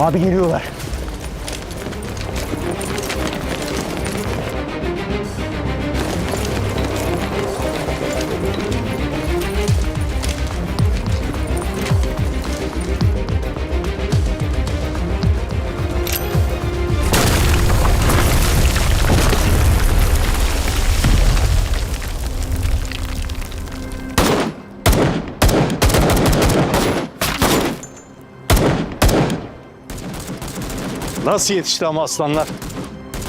Abi geliyorlar. Nasıl yetişti ama aslanlar?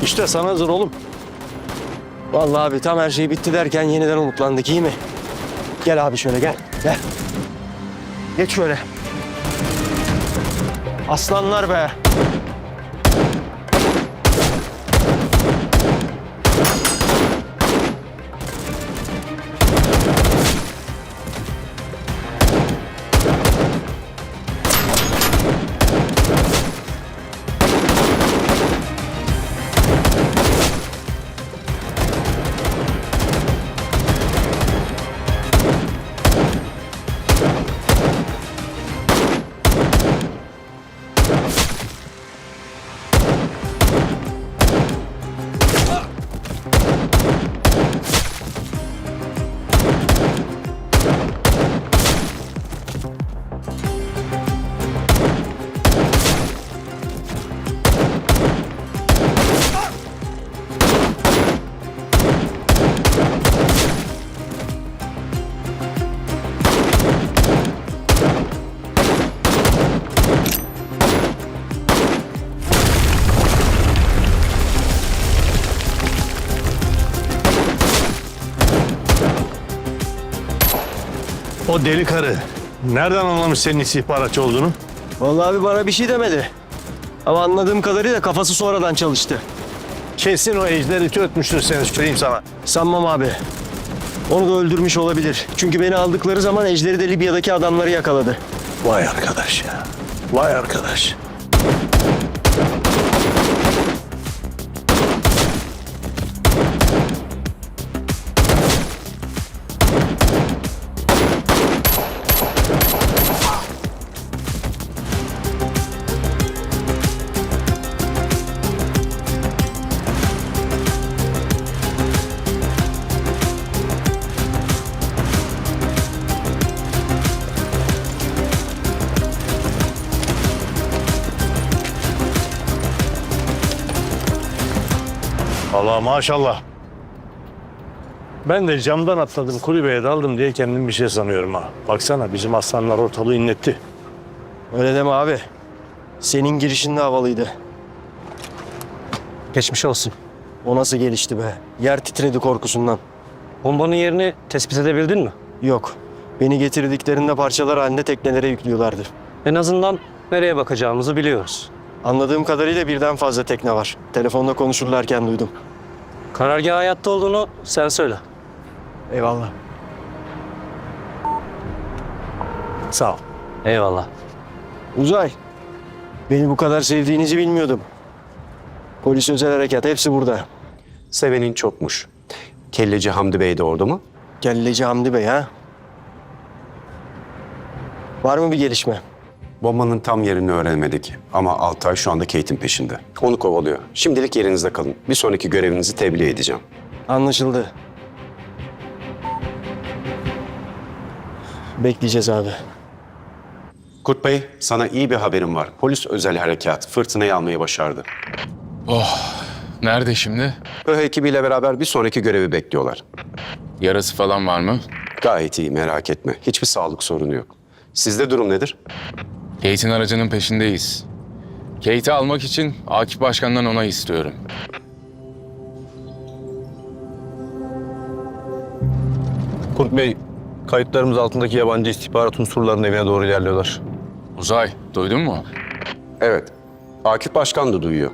İşte sana hazır oğlum. Vallahi abi tam her şey bitti derken yeniden umutlandık iyi mi? Gel abi şöyle gel. Gel. Geç şöyle. Aslanlar be. O deli karı. Nereden anlamış senin istihbaratçı olduğunu? Vallahi abi bana bir şey demedi. Ama anladığım kadarıyla kafası sonradan çalıştı. Kesin o ejderi çökmüştür seni söyleyeyim sana. Sanmam abi. Onu da öldürmüş olabilir. Çünkü beni aldıkları zaman Ejder'i de Libya'daki adamları yakaladı. Vay arkadaş ya. Vay arkadaş. Allah maşallah. Ben de camdan atladım kulübeye daldım diye kendim bir şey sanıyorum ha. Baksana bizim aslanlar ortalığı inletti. Öyle deme abi. Senin girişin de havalıydı. Geçmiş olsun. O nasıl gelişti be? Yer titredi korkusundan. Bombanın yerini tespit edebildin mi? Yok. Beni getirdiklerinde parçalar halinde teknelere yüklüyorlardı. En azından nereye bakacağımızı biliyoruz. Anladığım kadarıyla birden fazla tekne var. Telefonda konuşurlarken duydum. Karargah hayatta olduğunu sen söyle. Eyvallah. Sağ ol. Eyvallah. Uzay. Beni bu kadar sevdiğinizi bilmiyordum. Polis özel harekat hepsi burada. Sevenin çokmuş. Kelleci Hamdi Bey de orada mı? Kelleci Hamdi Bey ha? Var mı bir gelişme? Bombanın tam yerini öğrenmedik. Ama Altay şu anda Kate'in peşinde. Onu kovalıyor. Şimdilik yerinizde kalın. Bir sonraki görevinizi tebliğ edeceğim. Anlaşıldı. Bekleyeceğiz abi. Kurt Bey, sana iyi bir haberim var. Polis özel harekat fırtınayı almayı başardı. Nerede şimdi? ÖH ekibiyle beraber bir sonraki görevi bekliyorlar. Yarası falan var mı? Gayet iyi, merak etme. Hiçbir sağlık sorunu yok. Sizde durum nedir? Kate'in aracının peşindeyiz. Kate'i almak için Akif Başkan'dan onay istiyorum. Kurt Bey, kayıtlarımız altındaki yabancı istihbarat unsurlarının evine doğru ilerliyorlar. Uzay, duydun mu? Evet. Akif Başkan da duyuyor.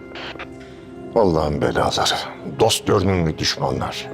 Allah'ın belaları. Dost görünümlü düşmanlar.